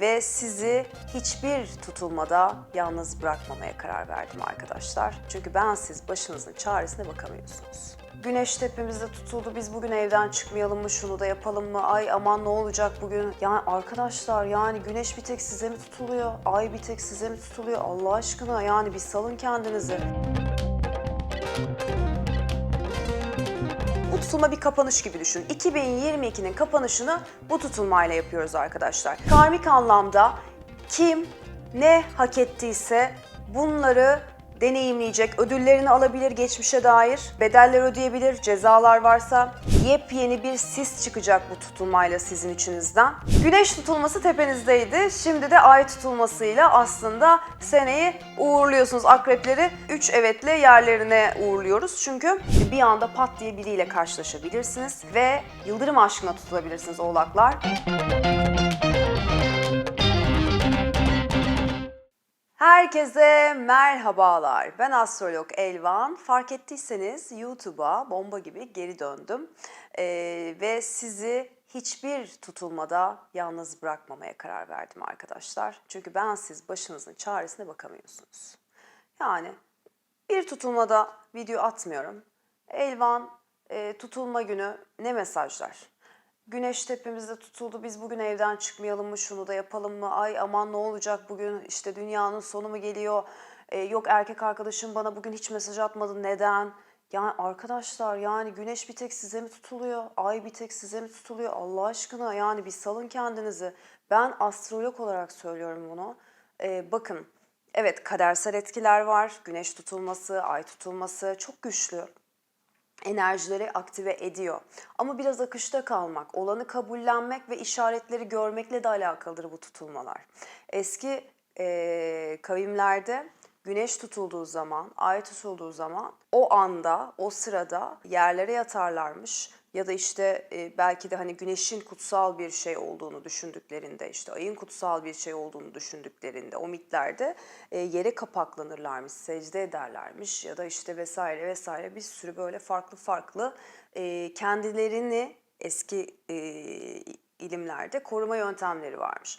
ve sizi hiçbir tutulmada yalnız bırakmamaya karar verdim arkadaşlar. Çünkü ben siz başınızın çaresine bakamıyorsunuz. Güneş tepemizde tutuldu. Biz bugün evden çıkmayalım mı? Şunu da yapalım mı? Ay aman ne olacak bugün? Yani arkadaşlar yani güneş bir tek size mi tutuluyor? Ay bir tek size mi tutuluyor? Allah aşkına yani bir salın kendinizi. Tutulma bir kapanış gibi düşün. 2022'nin kapanışını bu tutulmayla yapıyoruz arkadaşlar. Karmik anlamda kim ne hak ettiyse bunları deneyimleyecek, ödüllerini alabilir geçmişe dair, bedeller ödeyebilir, cezalar varsa yepyeni bir sis çıkacak bu tutulmayla sizin içinizden. Güneş tutulması tepenizdeydi. Şimdi de ay tutulmasıyla aslında seneyi uğurluyorsunuz. Akrepleri 3 evetle yerlerine uğurluyoruz. Çünkü bir anda pat diye biriyle karşılaşabilirsiniz ve yıldırım aşkına tutulabilirsiniz oğlaklar. Herkese merhabalar. Ben astrolog Elvan. Fark ettiyseniz YouTube'a bomba gibi geri döndüm. Ee, ve sizi hiçbir tutulmada yalnız bırakmamaya karar verdim arkadaşlar. Çünkü ben siz başınızın çaresine bakamıyorsunuz. Yani bir tutulmada video atmıyorum. Elvan e, tutulma günü ne mesajlar? Güneş tepemizde tutuldu. Biz bugün evden çıkmayalım mı? Şunu da yapalım mı? Ay aman ne olacak bugün? İşte dünyanın sonu mu geliyor? Ee, yok erkek arkadaşım bana bugün hiç mesaj atmadı. Neden? Yani arkadaşlar yani güneş bir tek size mi tutuluyor? Ay bir tek size mi tutuluyor? Allah aşkına yani bir salın kendinizi. Ben astrolog olarak söylüyorum bunu. Ee, bakın evet kadersel etkiler var. Güneş tutulması, ay tutulması çok güçlü enerjileri aktive ediyor. Ama biraz akışta kalmak, olanı kabullenmek ve işaretleri görmekle de alakalıdır bu tutulmalar. Eski eee, kavimlerde güneş tutulduğu zaman, ay tutulduğu zaman o anda, o sırada yerlere yatarlarmış ya da işte e, belki de hani güneşin kutsal bir şey olduğunu düşündüklerinde, işte ayın kutsal bir şey olduğunu düşündüklerinde o mitlerde e, yere kapaklanırlarmış, secde ederlermiş ya da işte vesaire vesaire bir sürü böyle farklı farklı e, kendilerini eski e, ilimlerde koruma yöntemleri varmış.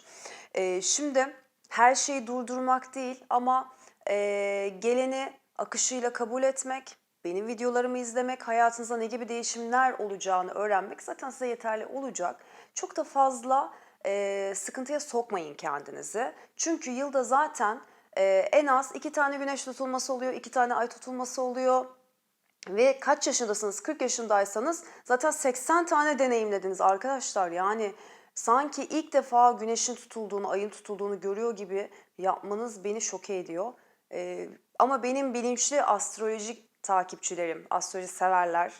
E, şimdi her şeyi durdurmak değil ama e, geleni akışıyla kabul etmek, benim videolarımı izlemek, hayatınızda ne gibi değişimler olacağını öğrenmek zaten size yeterli olacak. Çok da fazla e, sıkıntıya sokmayın kendinizi. Çünkü yılda zaten e, en az iki tane güneş tutulması oluyor, iki tane ay tutulması oluyor. Ve kaç yaşındasınız? 40 yaşındaysanız zaten 80 tane deneyimlediniz arkadaşlar. Yani sanki ilk defa güneşin tutulduğunu, ayın tutulduğunu görüyor gibi yapmanız beni şoke ediyor. Ee, ama benim bilinçli astrolojik takipçilerim, astroloji severler,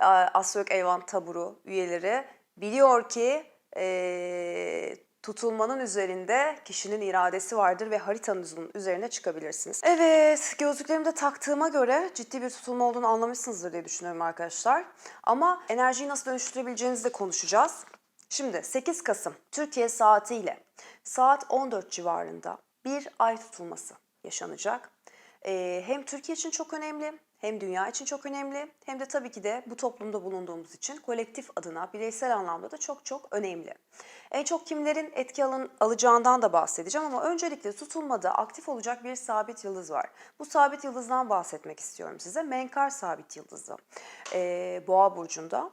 e, Astrolog Eyvan Taburu üyeleri biliyor ki e, tutulmanın üzerinde kişinin iradesi vardır ve haritanızın üzerine çıkabilirsiniz. Evet, gözlüklerimi de taktığıma göre ciddi bir tutulma olduğunu anlamışsınızdır diye düşünüyorum arkadaşlar. Ama enerjiyi nasıl dönüştürebileceğinizi de konuşacağız. Şimdi 8 Kasım Türkiye saatiyle saat 14 civarında bir ay tutulması yaşanacak. Ee, hem Türkiye için çok önemli, hem dünya için çok önemli, hem de tabii ki de bu toplumda bulunduğumuz için kolektif adına bireysel anlamda da çok çok önemli. En çok kimlerin etki alın, alacağından da bahsedeceğim ama öncelikle tutulmada aktif olacak bir sabit yıldız var. Bu sabit yıldızdan bahsetmek istiyorum size. Menkar sabit yıldızı ee, Boğa burcunda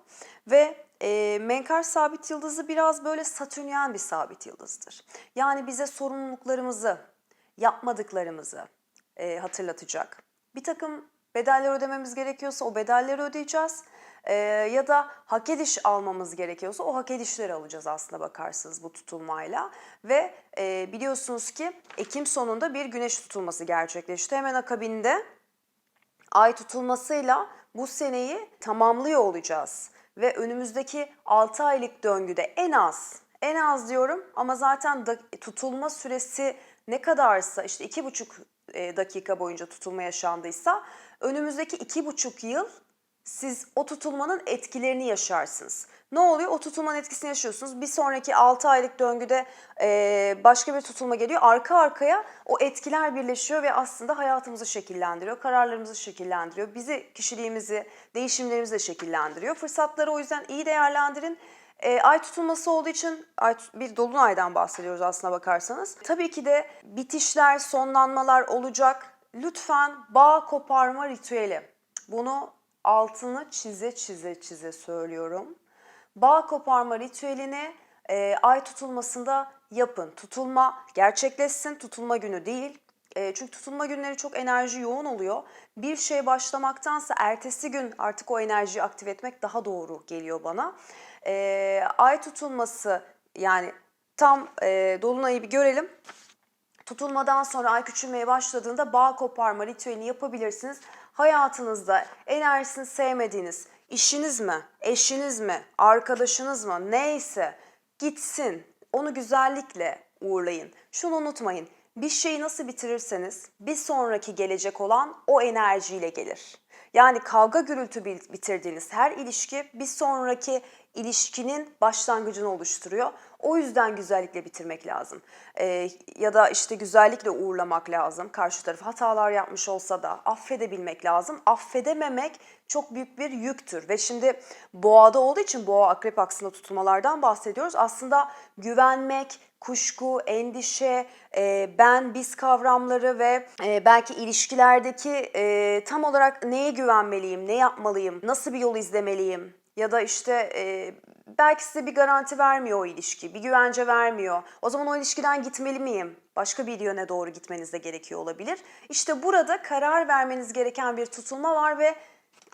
ve e, Menkar sabit yıldızı biraz böyle satürnyen bir sabit yıldızdır. Yani bize sorumluluklarımızı, yapmadıklarımızı e, hatırlatacak. Bir takım bedeller ödememiz gerekiyorsa o bedelleri ödeyeceğiz. E, ya da hak ediş almamız gerekiyorsa o hak edişleri alacağız aslında bakarsınız bu tutulmayla. Ve e, biliyorsunuz ki Ekim sonunda bir güneş tutulması gerçekleşti. Hemen akabinde ay tutulmasıyla bu seneyi tamamlıyor olacağız. Ve önümüzdeki 6 aylık döngüde en az, en az diyorum ama zaten da, tutulma süresi ne kadarsa işte iki buçuk e, dakika boyunca tutulma yaşandıysa önümüzdeki iki buçuk yıl siz o tutulmanın etkilerini yaşarsınız. Ne oluyor? O tutulmanın etkisini yaşıyorsunuz. Bir sonraki 6 aylık döngüde e, başka bir tutulma geliyor. Arka arkaya o etkiler birleşiyor ve aslında hayatımızı şekillendiriyor. Kararlarımızı şekillendiriyor. Bizi, kişiliğimizi, değişimlerimizi de şekillendiriyor. Fırsatları o yüzden iyi değerlendirin. E, ay tutulması olduğu için ay, bir dolunaydan bahsediyoruz aslına bakarsanız. Tabii ki de bitişler, sonlanmalar olacak. Lütfen bağ koparma ritüeli. Bunu altını çize çize çize söylüyorum. Bağ koparma ritüelini e, ay tutulmasında yapın. Tutulma gerçekleşsin, tutulma günü değil. E, çünkü tutulma günleri çok enerji yoğun oluyor. Bir şey başlamaktansa ertesi gün artık o enerjiyi aktive etmek daha doğru geliyor bana. E, ay tutulması yani tam e, dolunayı bir görelim. Tutulmadan sonra ay küçülmeye başladığında bağ koparma ritüelini yapabilirsiniz. Hayatınızda enerjisini sevmediğiniz, işiniz mi, eşiniz mi, arkadaşınız mı neyse gitsin. Onu güzellikle uğurlayın. Şunu unutmayın. Bir şeyi nasıl bitirirseniz bir sonraki gelecek olan o enerjiyle gelir. Yani kavga gürültü bitirdiğiniz her ilişki bir sonraki ilişkinin başlangıcını oluşturuyor. O yüzden güzellikle bitirmek lazım. Ee, ya da işte güzellikle uğurlamak lazım. Karşı taraf hatalar yapmış olsa da affedebilmek lazım. Affedememek çok büyük bir yüktür. Ve şimdi boğada olduğu için boğa akrep aksında tutulmalardan bahsediyoruz. Aslında güvenmek, kuşku, endişe, e, ben, biz kavramları ve e, belki ilişkilerdeki e, tam olarak neye güvenmeliyim, ne yapmalıyım, nasıl bir yol izlemeliyim ya da işte e, belki size bir garanti vermiyor o ilişki, bir güvence vermiyor. O zaman o ilişkiden gitmeli miyim? Başka bir yöne doğru gitmeniz de gerekiyor olabilir. İşte burada karar vermeniz gereken bir tutulma var ve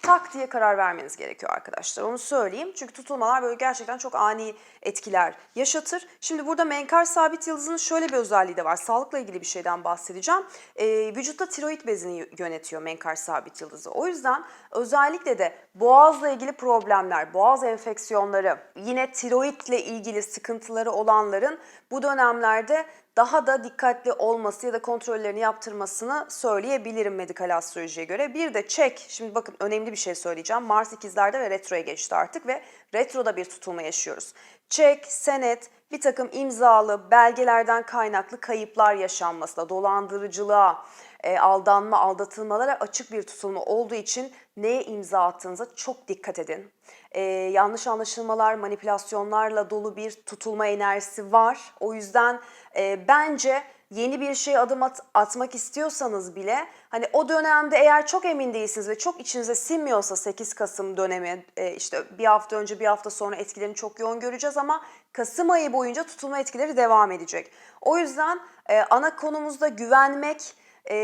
tak diye karar vermeniz gerekiyor arkadaşlar. Onu söyleyeyim. Çünkü tutulmalar böyle gerçekten çok ani etkiler yaşatır. Şimdi burada menkar sabit yıldızının şöyle bir özelliği de var. Sağlıkla ilgili bir şeyden bahsedeceğim. Ee, vücutta tiroid bezini yönetiyor menkar sabit yıldızı. O yüzden özellikle de boğazla ilgili problemler, boğaz enfeksiyonları, yine tiroidle ilgili sıkıntıları olanların bu dönemlerde daha da dikkatli olması ya da kontrollerini yaptırmasını söyleyebilirim medikal astrolojiye göre. Bir de çek, şimdi bakın önemli bir şey söyleyeceğim. Mars ikizlerde ve retroya geçti artık ve retroda bir tutulma yaşıyoruz. Çek, senet, bir takım imzalı belgelerden kaynaklı kayıplar yaşanmasına, dolandırıcılığa, e, aldanma, aldatılmalara açık bir tutulma olduğu için neye imza attığınıza çok dikkat edin. E, yanlış anlaşılmalar, manipülasyonlarla dolu bir tutulma enerjisi var. O yüzden e, bence yeni bir şey adım at- atmak istiyorsanız bile hani o dönemde eğer çok emin değilsiniz ve çok içinize sinmiyorsa 8 Kasım dönemi e, işte bir hafta önce bir hafta sonra etkilerini çok yoğun göreceğiz ama Kasım ayı boyunca tutulma etkileri devam edecek. O yüzden e, ana konumuzda güvenmek, e,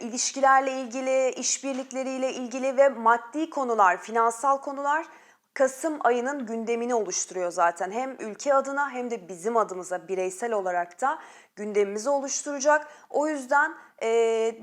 ilişkilerle ilgili, işbirlikleriyle ilgili ve maddi konular, finansal konular Kasım ayının gündemini oluşturuyor zaten. Hem ülke adına hem de bizim adımıza bireysel olarak da gündemimizi oluşturacak. O yüzden e,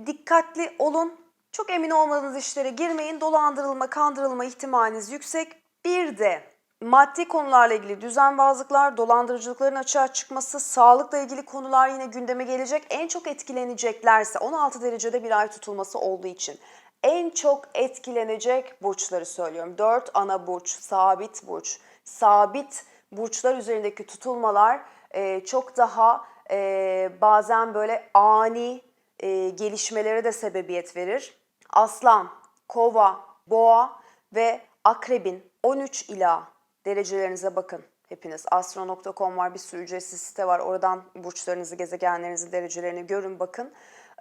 dikkatli olun. Çok emin olmadığınız işlere girmeyin. Dolandırılma, kandırılma ihtimaliniz yüksek. Bir de maddi konularla ilgili düzenbazlıklar, dolandırıcılıkların açığa çıkması, sağlıkla ilgili konular yine gündeme gelecek. En çok etkileneceklerse 16 derecede bir ay tutulması olduğu için en çok etkilenecek burçları söylüyorum. 4 ana burç, sabit burç. Sabit burçlar üzerindeki tutulmalar e, çok daha e, bazen böyle ani e, gelişmelere de sebebiyet verir. Aslan, kova, boğa ve akrebin 13 ila derecelerinize bakın hepiniz. Astro.com var bir sürü ücretsiz site var. Oradan burçlarınızı, gezegenlerinizin derecelerini görün bakın.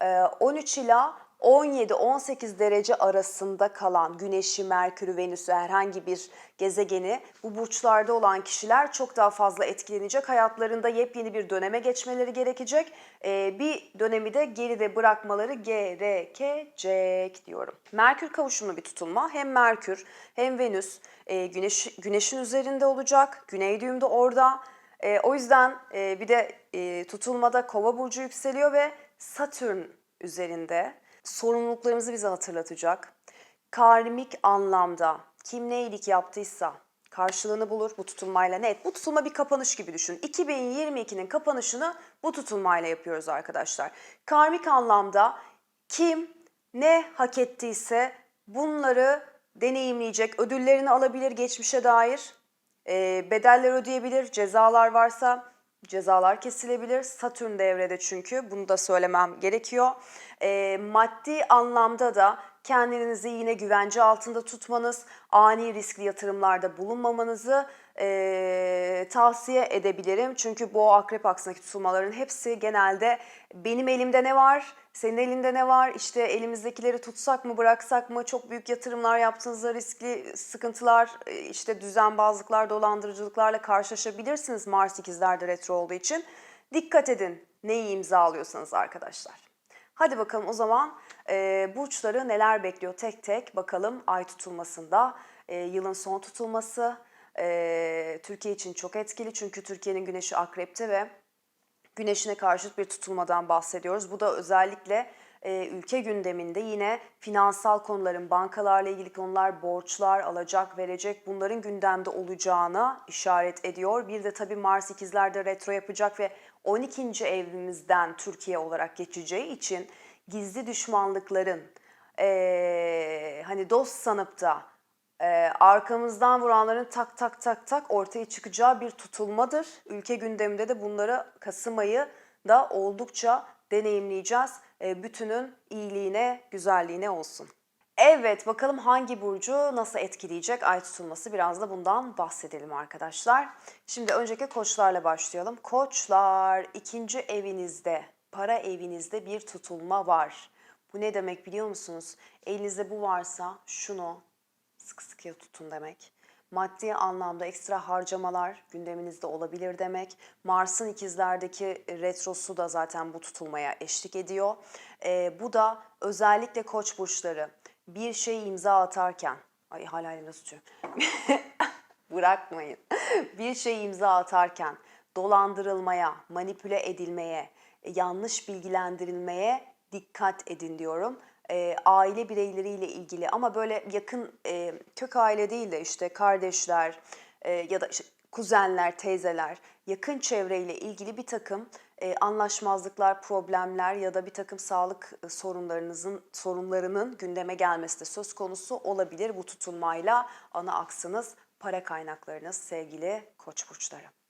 Ee, 13 ila 17-18 derece arasında kalan Güneş'i, Merkür'ü, Venüs'ü herhangi bir gezegeni bu burçlarda olan kişiler çok daha fazla etkilenecek. Hayatlarında yepyeni bir döneme geçmeleri gerekecek. Ee, bir dönemi de geride bırakmaları gerekecek diyorum. Merkür kavuşumlu bir tutulma. Hem Merkür hem Venüs e, Güneş, Güneş'in üzerinde olacak. Güney düğüm de orada. E, o yüzden e, bir de e, tutulmada kova burcu yükseliyor ve Satürn üzerinde sorumluluklarımızı bize hatırlatacak. Karmik anlamda kim ne iyilik yaptıysa karşılığını bulur bu tutulmayla net. Bu tutulma bir kapanış gibi düşün. 2022'nin kapanışını bu tutulmayla yapıyoruz arkadaşlar. Karmik anlamda kim ne hak ettiyse bunları deneyimleyecek, ödüllerini alabilir geçmişe dair, bedeller ödeyebilir, cezalar varsa cezalar kesilebilir. Satürn devrede çünkü bunu da söylemem gerekiyor. E, maddi anlamda da kendinizi yine güvence altında tutmanız, ani riskli yatırımlarda bulunmamanızı eee, tavsiye edebilirim. Çünkü bu akrep aksındaki tutulmaların hepsi genelde benim elimde ne var, senin elinde ne var, işte elimizdekileri tutsak mı bıraksak mı, çok büyük yatırımlar yaptığınızda riskli sıkıntılar, e, işte düzenbazlıklar, dolandırıcılıklarla karşılaşabilirsiniz Mars ikizlerde retro olduğu için. Dikkat edin neyi imza alıyorsanız arkadaşlar. Hadi bakalım o zaman e, burçları neler bekliyor tek tek bakalım ay tutulmasında. E, yılın son tutulması e, Türkiye için çok etkili çünkü Türkiye'nin güneşi akrepte ve güneşine karşıt bir tutulmadan bahsediyoruz. Bu da özellikle e, ülke gündeminde yine finansal konuların, bankalarla ilgili konular, borçlar, alacak, verecek bunların gündemde olacağına işaret ediyor. Bir de tabii Mars ikizlerde retro yapacak ve 12. evimizden Türkiye olarak geçeceği için gizli düşmanlıkların e, hani dost sanıp da e, arkamızdan vuranların tak tak tak tak ortaya çıkacağı bir tutulmadır. Ülke gündeminde de bunları Kasım ayı da oldukça deneyimleyeceğiz. E, bütünün iyiliğine, güzelliğine olsun. Evet bakalım hangi burcu nasıl etkileyecek ay tutulması biraz da bundan bahsedelim arkadaşlar. Şimdi önceki koçlarla başlayalım. Koçlar ikinci evinizde, para evinizde bir tutulma var. Bu ne demek biliyor musunuz? Elinizde bu varsa şunu sıkı sıkıya tutun demek. Maddi anlamda ekstra harcamalar gündeminizde olabilir demek. Mars'ın ikizlerdeki retrosu da zaten bu tutulmaya eşlik ediyor. Ee, bu da özellikle koç burçları bir şey imza atarken, ay hala elimde tutuyor. Bırakmayın. Bir şey imza atarken dolandırılmaya, manipüle edilmeye, e, yanlış bilgilendirilmeye dikkat edin diyorum. E, aile bireyleriyle ilgili ama böyle yakın e, kök aile değil de işte kardeşler e, ya da işte kuzenler, teyzeler, yakın çevreyle ilgili bir takım e, anlaşmazlıklar, problemler ya da bir takım sağlık e, sorunlarınızın sorunlarının gündeme gelmesi de söz konusu olabilir bu tutulmayla. Ana aksınız para kaynaklarınız sevgili koç burçları.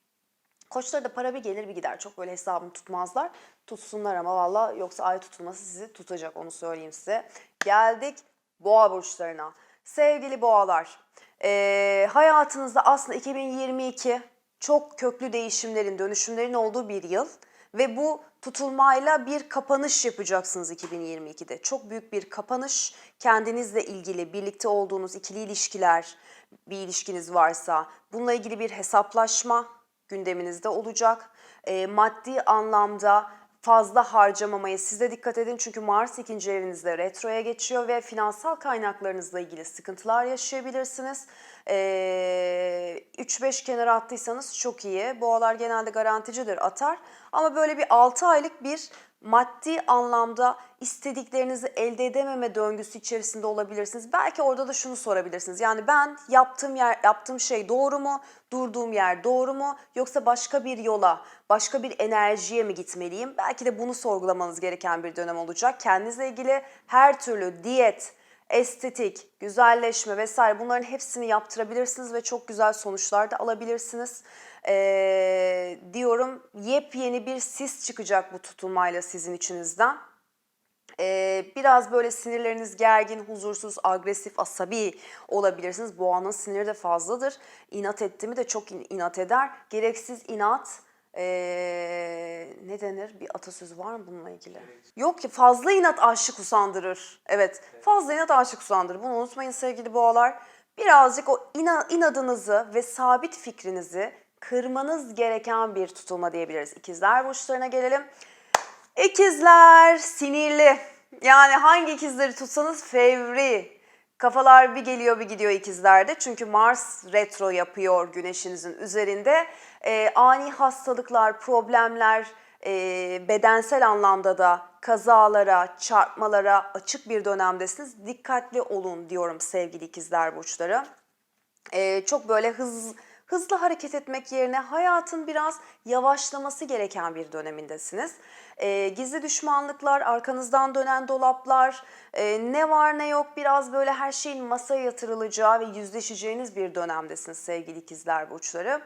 Koçlara da para bir gelir bir gider. Çok böyle hesabını tutmazlar. Tutsunlar ama valla yoksa ay tutulması sizi tutacak onu söyleyeyim size. Geldik boğa burçlarına. Sevgili boğalar, eee, hayatınızda aslında 2022 çok köklü değişimlerin, dönüşümlerin olduğu bir yıl. Ve bu tutulmayla bir kapanış yapacaksınız 2022'de. Çok büyük bir kapanış. Kendinizle ilgili, birlikte olduğunuz ikili ilişkiler, bir ilişkiniz varsa bununla ilgili bir hesaplaşma gündeminizde olacak. E, maddi anlamda fazla harcamamaya siz de dikkat edin çünkü Mars ikinci evinizde retroya geçiyor ve finansal kaynaklarınızla ilgili sıkıntılar yaşayabilirsiniz. E, 3-5 kenara attıysanız çok iyi. Boğalar genelde garanticidir atar ama böyle bir 6 aylık bir maddi anlamda istediklerinizi elde edememe döngüsü içerisinde olabilirsiniz. Belki orada da şunu sorabilirsiniz. Yani ben yaptığım yer yaptığım şey doğru mu? Durduğum yer doğru mu? Yoksa başka bir yola, başka bir enerjiye mi gitmeliyim? Belki de bunu sorgulamanız gereken bir dönem olacak. Kendinizle ilgili her türlü diyet, estetik, güzelleşme vesaire bunların hepsini yaptırabilirsiniz ve çok güzel sonuçlar da alabilirsiniz. Ee, diyorum yepyeni bir sis çıkacak bu tutulmayla sizin içinizden. Ee, biraz böyle sinirleriniz gergin, huzursuz, agresif, asabi olabilirsiniz. Boğanın siniri de fazladır. İnat etti mi de çok in- inat eder. Gereksiz inat, ee, ne denir? Bir atasözü var mı bununla ilgili? Yok ki fazla inat aşık usandırır. Evet, fazla inat aşık usandırır. Bunu unutmayın sevgili boğalar. Birazcık o ina- inadınızı ve sabit fikrinizi kırmanız gereken bir tutulma diyebiliriz. İkizler burçlarına gelelim. İkizler sinirli. Yani hangi ikizleri tutsanız fevri. Kafalar bir geliyor bir gidiyor ikizlerde. Çünkü Mars retro yapıyor güneşinizin üzerinde. Ee, ani hastalıklar, problemler, e, bedensel anlamda da kazalara, çarpmalara açık bir dönemdesiniz. Dikkatli olun diyorum sevgili ikizler burçları. Ee, çok böyle hız hızlı hareket etmek yerine hayatın biraz yavaşlaması gereken bir dönemindesiniz. Ee, gizli düşmanlıklar, arkanızdan dönen dolaplar, e, ne var ne yok biraz böyle her şeyin masaya yatırılacağı ve yüzleşeceğiniz bir dönemdesiniz sevgili ikizler burçları.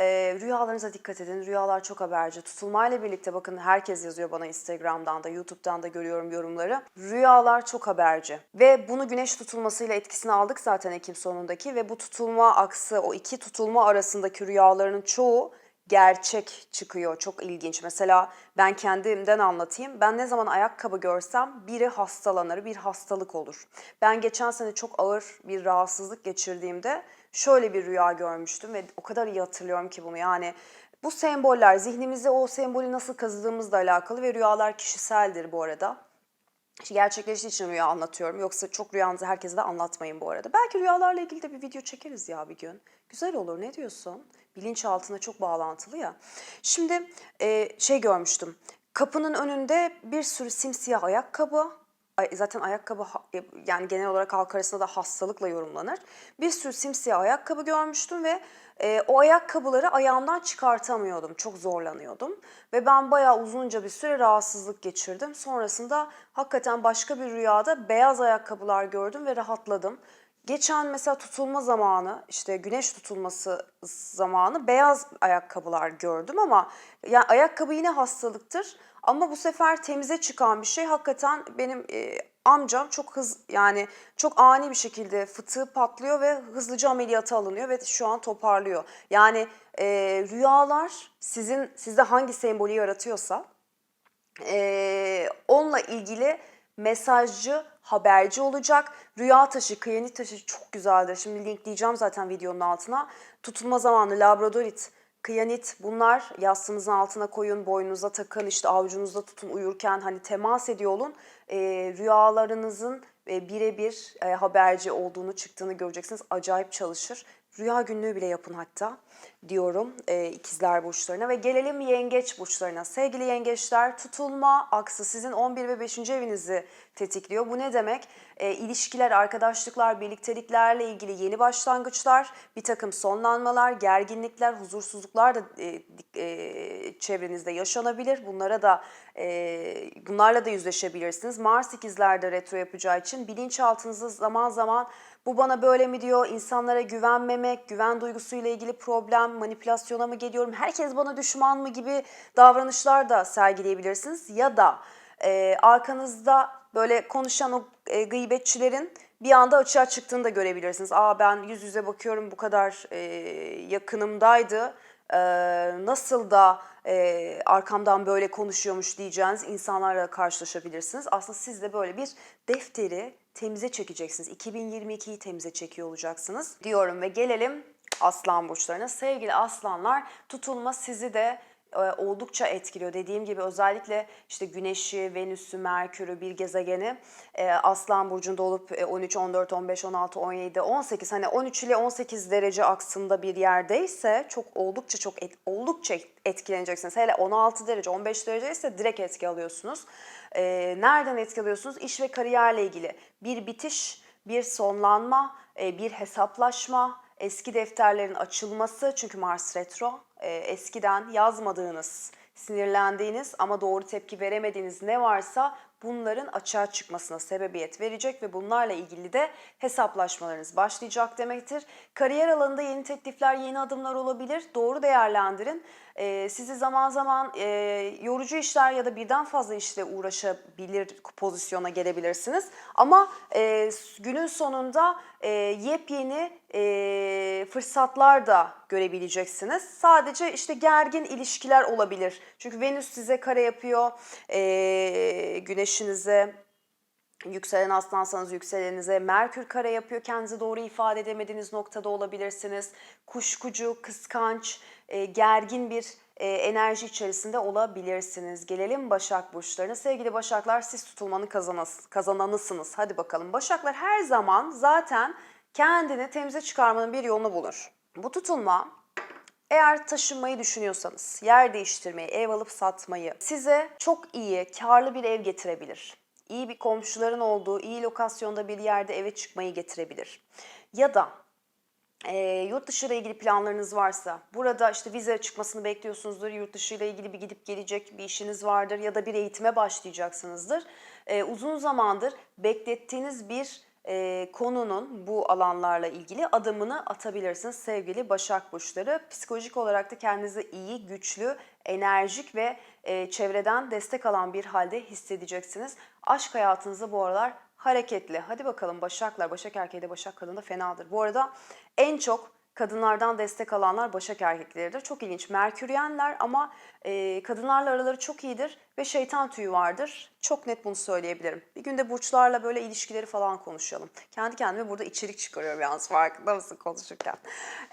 Ee, rüyalarınıza dikkat edin. Rüyalar çok haberci. Tutulmayla birlikte bakın herkes yazıyor bana Instagram'dan da YouTube'dan da görüyorum yorumları. Rüyalar çok haberci. Ve bunu güneş tutulmasıyla etkisini aldık zaten Ekim sonundaki ve bu tutulma aksı o iki tutulma arasındaki rüyaların çoğu gerçek çıkıyor. Çok ilginç. Mesela ben kendimden anlatayım. Ben ne zaman ayakkabı görsem biri hastalanır, bir hastalık olur. Ben geçen sene çok ağır bir rahatsızlık geçirdiğimde şöyle bir rüya görmüştüm ve o kadar iyi hatırlıyorum ki bunu. Yani bu semboller zihnimize o sembolü nasıl kazıdığımızla alakalı ve rüyalar kişiseldir bu arada. Gerçekleştiği için rüya anlatıyorum. Yoksa çok rüyanızı herkese de anlatmayın bu arada. Belki rüyalarla ilgili de bir video çekeriz ya bir gün. Güzel olur ne diyorsun? Bilinçaltına çok bağlantılı ya. Şimdi şey görmüştüm. Kapının önünde bir sürü simsiyah ayakkabı. Zaten ayakkabı e, yani genel olarak halk arasında da hastalıkla yorumlanır. Bir sürü simsiyah ayakkabı görmüştüm ve e, o ayakkabıları ayağımdan çıkartamıyordum. Çok zorlanıyordum. Ve ben bayağı uzunca bir süre rahatsızlık geçirdim. Sonrasında hakikaten başka bir rüyada beyaz ayakkabılar gördüm ve rahatladım. Geçen mesela tutulma zamanı, işte güneş tutulması zamanı beyaz ayakkabılar gördüm ama yani ayakkabı yine hastalıktır. Ama bu sefer temize çıkan bir şey hakikaten benim e, amcam çok hız yani çok ani bir şekilde fıtığı patlıyor ve hızlıca ameliyata alınıyor ve şu an toparlıyor. Yani e, rüyalar sizin sizde hangi sembolü yaratıyorsa ee, onunla ilgili mesajcı, haberci olacak. Rüya taşı, kıyanit taşı çok güzeldir. Şimdi linkleyeceğim zaten videonun altına. Tutulma zamanı, labradorit, kıyanit bunlar yastığınızın altına koyun, boynunuza takın, işte avucunuzda tutun uyurken hani temas ediyor olun. Ee, rüyalarınızın e, birebir e, haberci olduğunu çıktığını göreceksiniz. Acayip çalışır. Rüya günlüğü bile yapın hatta diyorum e, ikizler burçlarına ve gelelim yengeç burçlarına. Sevgili yengeçler tutulma aksı sizin 11 ve 5. evinizi tetikliyor. Bu ne demek? E, ilişkiler, arkadaşlıklar, birlikteliklerle ilgili yeni başlangıçlar, bir takım sonlanmalar, gerginlikler, huzursuzluklar da e, e, çevrenizde yaşanabilir. Bunlara da e, bunlarla da yüzleşebilirsiniz. Mars ikizlerde retro yapacağı için bilinçaltınızda zaman zaman bu bana böyle mi diyor, insanlara güvenmemek, güven duygusuyla ilgili problem, manipülasyona mı geliyorum, herkes bana düşman mı gibi davranışlar da sergileyebilirsiniz. Ya da e, arkanızda böyle konuşan o e, gıybetçilerin bir anda açığa çıktığını da görebilirsiniz. Aa ben yüz yüze bakıyorum bu kadar e, yakınımdaydı. Nasıl da arkamdan böyle konuşuyormuş diyeceğiniz insanlarla karşılaşabilirsiniz. Aslında siz de böyle bir defteri temize çekeceksiniz. 2022'yi temize çekiyor olacaksınız diyorum ve gelelim aslan burçlarına. Sevgili aslanlar tutulma sizi de oldukça etkiliyor. Dediğim gibi özellikle işte Güneş'i, Venüs'ü, Merkür'ü bir gezegeni e, Aslan burcunda olup e, 13, 14, 15, 16, 17, 18 hani 13 ile 18 derece aksında bir yerdeyse çok oldukça çok et- oldukça etkileneceksiniz. Hele 16 derece, 15 derece ise direkt etki alıyorsunuz. E, nereden etki alıyorsunuz? İş ve kariyerle ilgili bir bitiş, bir sonlanma, e, bir hesaplaşma, eski defterlerin açılması çünkü Mars retro e, eskiden yazmadığınız, sinirlendiğiniz ama doğru tepki veremediğiniz ne varsa bunların açığa çıkmasına sebebiyet verecek ve bunlarla ilgili de hesaplaşmalarınız başlayacak demektir. Kariyer alanında yeni teklifler, yeni adımlar olabilir. Doğru değerlendirin. E, sizi zaman zaman e, yorucu işler ya da birden fazla işle uğraşabilir pozisyona gelebilirsiniz. Ama e, günün sonunda e, yepyeni e, fırsatlar da görebileceksiniz. Sadece işte gergin ilişkiler olabilir. Çünkü Venüs size kare yapıyor, e, güneşinize, Yükselen aslansanız yükselenize Merkür kare yapıyor. Kendinizi doğru ifade edemediğiniz noktada olabilirsiniz. Kuşkucu, kıskanç, e, gergin bir enerji içerisinde olabilirsiniz. Gelelim Başak Burçlarına. Sevgili Başaklar siz tutulmanın kazanas- kazananısınız. Hadi bakalım. Başaklar her zaman zaten kendini temize çıkarmanın bir yolunu bulur. Bu tutulma eğer taşınmayı düşünüyorsanız, yer değiştirmeyi, ev alıp satmayı size çok iyi, karlı bir ev getirebilir. İyi bir komşuların olduğu, iyi lokasyonda bir yerde eve çıkmayı getirebilir. Ya da e, yurt dışı ile ilgili planlarınız varsa, burada işte vize çıkmasını bekliyorsunuzdur, yurt dışı ile ilgili bir gidip gelecek bir işiniz vardır ya da bir eğitime başlayacaksınızdır. E, uzun zamandır beklettiğiniz bir e, konunun bu alanlarla ilgili adımını atabilirsiniz sevgili Başak Burçları. Psikolojik olarak da kendinizi iyi, güçlü, enerjik ve e, çevreden destek alan bir halde hissedeceksiniz. Aşk hayatınızda bu aralar hareketli. Hadi bakalım Başaklar, Başak erkeği de Başak kadını da fenadır. Bu arada en çok kadınlardan destek alanlar Başak erkekleridir. Çok ilginç. Merküryenler ama e, kadınlarla araları çok iyidir ve şeytan tüyü vardır. Çok net bunu söyleyebilirim. Bir günde burçlarla böyle ilişkileri falan konuşalım. Kendi kendime burada içerik çıkarıyorum yalnız farkında mısın konuşurken.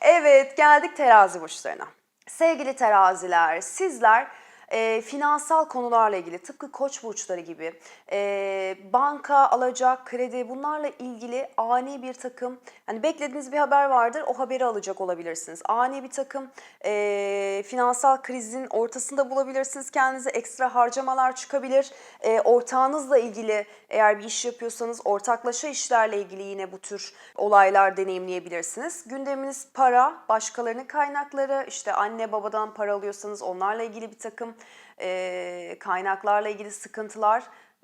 Evet geldik terazi burçlarına. Sevgili teraziler sizler e, finansal konularla ilgili tıpkı koç burçları gibi e, banka, alacak, kredi bunlarla ilgili ani bir takım yani beklediğiniz bir haber vardır o haberi alacak olabilirsiniz. Ani bir takım e, finansal krizin ortasında bulabilirsiniz kendinize ekstra harcamalar çıkabilir. E, ortağınızla ilgili eğer bir iş yapıyorsanız ortaklaşa işlerle ilgili yine bu tür olaylar deneyimleyebilirsiniz. Gündeminiz para, başkalarının kaynakları, işte anne babadan para alıyorsanız onlarla ilgili bir takım e, kaynaklarla ilgili sıkıntılar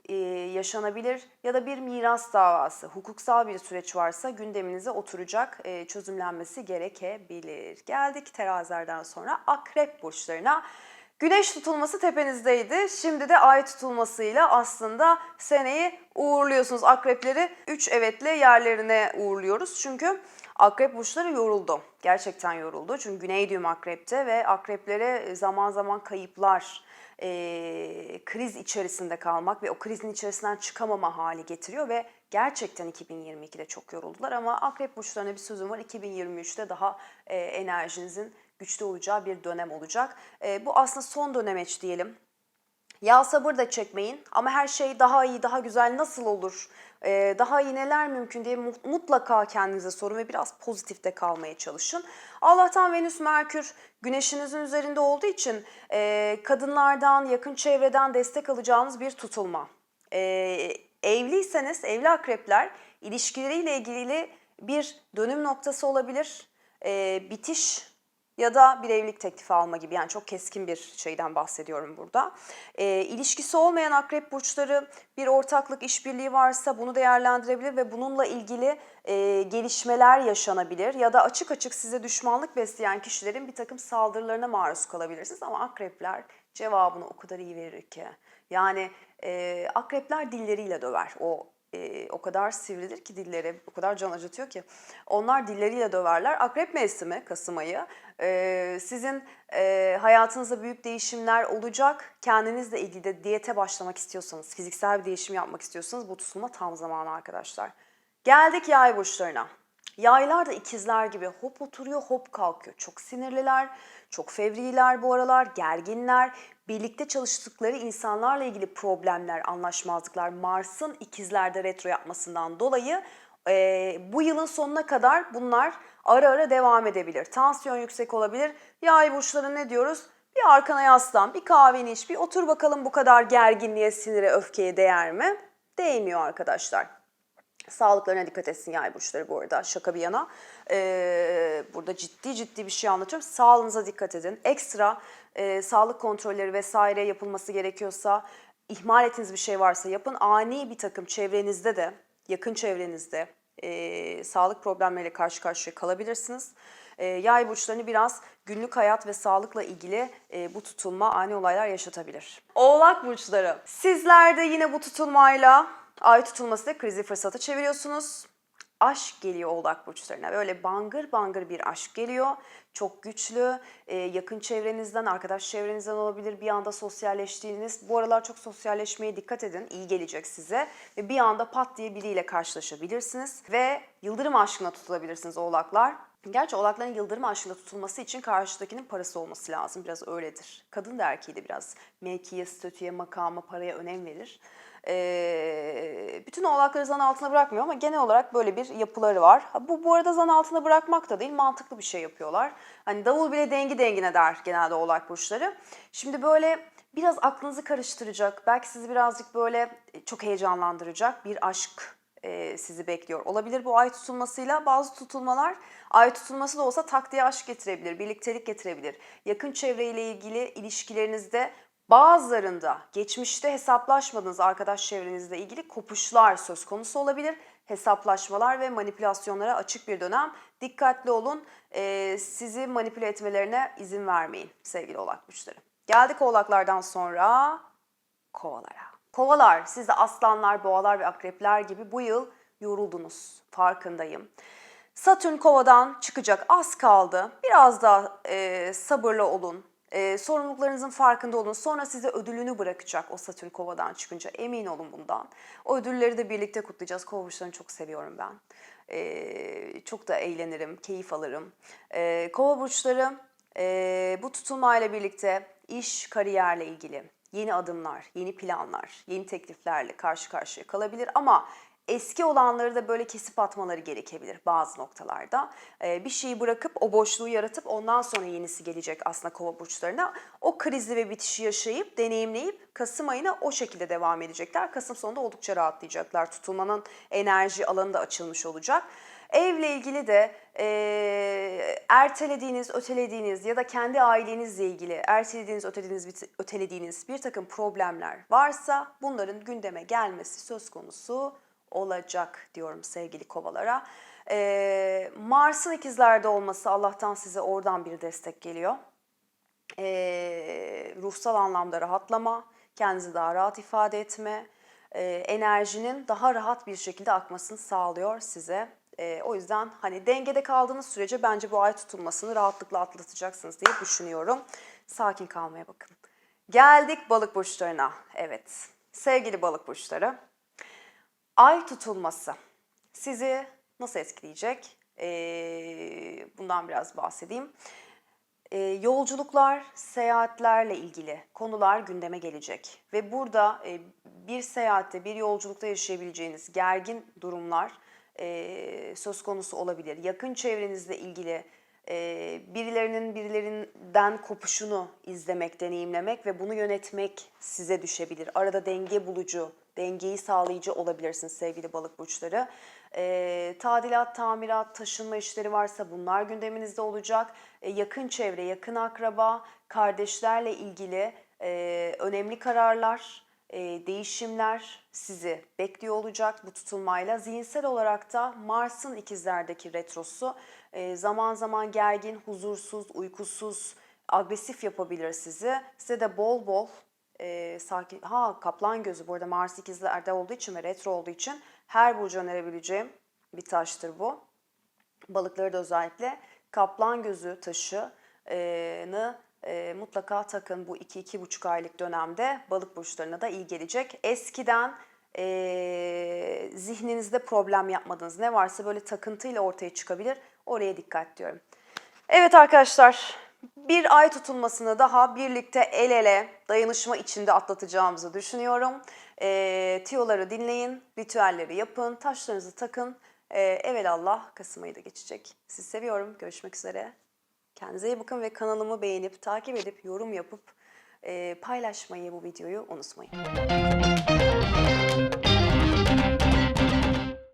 e, yaşanabilir ya da bir miras davası, hukuksal bir süreç varsa gündeminize oturacak, e, çözümlenmesi gerekebilir. Geldik terazilerden sonra akrep burçlarına. Güneş tutulması tepenizdeydi. Şimdi de ay tutulmasıyla aslında seneyi uğurluyorsunuz. Akrepleri 3 evetle yerlerine uğurluyoruz. Çünkü akrep burçları yoruldu. Gerçekten yoruldu. Çünkü güney düğüm akrepte ve akreplere zaman zaman kayıplar, e, kriz içerisinde kalmak ve o krizin içerisinden çıkamama hali getiriyor ve gerçekten 2022'de çok yoruldular ama akrep burçlarına bir sözüm var 2023'te daha e, enerjinizin güçlü olacağı bir dönem olacak. E, bu aslında son dönemeç diyelim. Ya sabır da çekmeyin ama her şey daha iyi, daha güzel nasıl olur, e, daha iyi neler mümkün diye mu- mutlaka kendinize sorun ve biraz pozitifte kalmaya çalışın. Allah'tan Venüs, Merkür güneşinizin üzerinde olduğu için e, kadınlardan, yakın çevreden destek alacağınız bir tutulma. E, evliyseniz, evli akrepler ilişkileriyle ilgili bir dönüm noktası olabilir, e, bitiş ya da bir evlilik teklifi alma gibi yani çok keskin bir şeyden bahsediyorum burada. E, ilişkisi olmayan akrep burçları bir ortaklık işbirliği varsa bunu değerlendirebilir ve bununla ilgili e, gelişmeler yaşanabilir ya da açık açık size düşmanlık besleyen kişilerin bir takım saldırılarına maruz kalabilirsiniz ama akrepler cevabını o kadar iyi verir ki. Yani e, akrepler dilleriyle döver. O o kadar sivridir ki dilleri, o kadar can acıtıyor ki. Onlar dilleriyle döverler. Akrep mevsimi, Kasım ayı. sizin hayatınızda büyük değişimler olacak. Kendinizle ilgili de diyete başlamak istiyorsanız, fiziksel bir değişim yapmak istiyorsanız bu tutulma tam zamanı arkadaşlar. Geldik yay burçlarına. Yaylar da ikizler gibi hop oturuyor hop kalkıyor. Çok sinirliler, çok fevriler bu aralar, gerginler. Birlikte çalıştıkları insanlarla ilgili problemler, anlaşmazlıklar Mars'ın ikizlerde retro yapmasından dolayı e, bu yılın sonuna kadar bunlar ara ara devam edebilir. Tansiyon yüksek olabilir. Yay burçları ne diyoruz? Bir arkana yaslan, bir kahveni iç, bir otur bakalım bu kadar gerginliğe, sinire, öfkeye değer mi? Değmiyor arkadaşlar. Sağlıklarına dikkat etsin yay burçları bu arada şaka bir yana. Ee, burada ciddi ciddi bir şey anlatıyorum. Sağlığınıza dikkat edin. Ekstra e, sağlık kontrolleri vesaire yapılması gerekiyorsa, ihmal ettiğiniz bir şey varsa yapın. Ani bir takım çevrenizde de, yakın çevrenizde e, sağlık problemleriyle karşı karşıya kalabilirsiniz. E, yay burçlarını biraz günlük hayat ve sağlıkla ilgili e, bu tutulma ani olaylar yaşatabilir. Oğlak burçları. Sizler de yine bu tutulmayla ay tutulmasıyla krizi fırsata çeviriyorsunuz. Aşk geliyor oğlak burçlarına. Böyle bangır bangır bir aşk geliyor. Çok güçlü, e, yakın çevrenizden, arkadaş çevrenizden olabilir. Bir anda sosyalleştiğiniz, bu aralar çok sosyalleşmeye dikkat edin. iyi gelecek size. Ve bir anda pat diye biriyle karşılaşabilirsiniz. Ve yıldırım aşkına tutulabilirsiniz oğlaklar. Gerçi oğlakların yıldırım aşkına tutulması için karşıdakinin parası olması lazım. Biraz öyledir. Kadın da erkeği de biraz mevkiye, statüye, makama, paraya önem verir. Ee, bütün oğlakları zan altına bırakmıyor ama genel olarak böyle bir yapıları var. Bu bu arada zan altına bırakmak da değil, mantıklı bir şey yapıyorlar. Hani davul bile dengi dengine der genelde oğlak burçları. Şimdi böyle biraz aklınızı karıştıracak, belki sizi birazcık böyle çok heyecanlandıracak bir aşk e, sizi bekliyor. Olabilir bu ay tutulmasıyla bazı tutulmalar ay tutulması da olsa tak aşk getirebilir, birliktelik getirebilir. Yakın çevreyle ilgili ilişkilerinizde bazılarında geçmişte hesaplaşmadığınız arkadaş çevrenizle ilgili kopuşlar söz konusu olabilir. hesaplaşmalar ve manipülasyonlara açık bir dönem. Dikkatli olun, Ee, sizi manipüle etmelerine izin vermeyin sevgili oğlak burçları. Geldik oğlaklardan sonra kovalara. Kovalar, siz de aslanlar, boğalar ve akrepler gibi bu yıl yoruldunuz. Farkındayım. Satürn kovadan çıkacak az kaldı. Biraz daha e, sabırlı olun. E, sorumluluklarınızın farkında olun. Sonra size ödülünü bırakacak o Satürn kovadan çıkınca. Emin olun bundan. O ödülleri de birlikte kutlayacağız. Kova burçlarını çok seviyorum ben. E, çok da eğlenirim, keyif alırım. E, kova burçları e, bu tutulmayla birlikte iş, kariyerle ilgili yeni adımlar, yeni planlar, yeni tekliflerle karşı karşıya kalabilir ama eski olanları da böyle kesip atmaları gerekebilir bazı noktalarda. Ee, bir şeyi bırakıp o boşluğu yaratıp ondan sonra yenisi gelecek aslında kova burçlarına. O krizi ve bitişi yaşayıp, deneyimleyip Kasım ayına o şekilde devam edecekler. Kasım sonunda oldukça rahatlayacaklar. Tutulmanın enerji alanı da açılmış olacak. Evle ilgili de e, ertelediğiniz, ötelediğiniz ya da kendi ailenizle ilgili ertelediğiniz, ötelediğiniz, ötelediğiniz bir takım problemler varsa bunların gündeme gelmesi söz konusu olacak diyorum sevgili kovalara. E, Mars'ın ikizlerde olması Allah'tan size oradan bir destek geliyor e, ruhsal anlamda rahatlama, kendinizi daha rahat ifade etme, e, enerjinin daha rahat bir şekilde akmasını sağlıyor size. E, o yüzden hani dengede kaldığınız sürece bence bu ay tutulmasını rahatlıkla atlatacaksınız diye düşünüyorum. Sakin kalmaya bakın. Geldik balık burçlarına. Evet, sevgili balık burçları. Ay tutulması sizi nasıl etkileyecek? Ee, bundan biraz bahsedeyim. Ee, yolculuklar, seyahatlerle ilgili konular gündeme gelecek. Ve burada e, bir seyahatte, bir yolculukta yaşayabileceğiniz gergin durumlar e, söz konusu olabilir. Yakın çevrenizle ilgili e, birilerinin birilerinden kopuşunu izlemek, deneyimlemek ve bunu yönetmek size düşebilir. Arada denge bulucu, dengeyi sağlayıcı olabilirsiniz sevgili balık burçları. E, tadilat, tamirat, taşınma işleri varsa bunlar gündeminizde olacak. E, yakın çevre, yakın akraba, kardeşlerle ilgili e, önemli kararlar, e, değişimler sizi bekliyor olacak bu tutulmayla. Zihinsel olarak da Mars'ın ikizlerdeki retrosu e, zaman zaman gergin, huzursuz, uykusuz, agresif yapabilir sizi. Size de bol bol e, sakin... Ha kaplan gözü bu arada Mars ikizlerde olduğu için ve retro olduğu için her burcu önerebileceğim bir taştır bu. Balıkları da özellikle kaplan gözü taşını e, mutlaka takın bu 2-2,5 aylık dönemde balık burçlarına da iyi gelecek. Eskiden e, zihninizde problem yapmadığınız ne varsa böyle takıntıyla ortaya çıkabilir. Oraya dikkat diyorum. Evet arkadaşlar bir ay tutulmasını daha birlikte el ele dayanışma içinde atlatacağımızı düşünüyorum. E, tiyoları dinleyin, ritüelleri yapın, taşlarınızı takın. E, evelallah Kasım ayı da geçecek. Sizi seviyorum. Görüşmek üzere. Kendinize iyi bakın ve kanalımı beğenip, takip edip, yorum yapıp e, paylaşmayı bu videoyu unutmayın.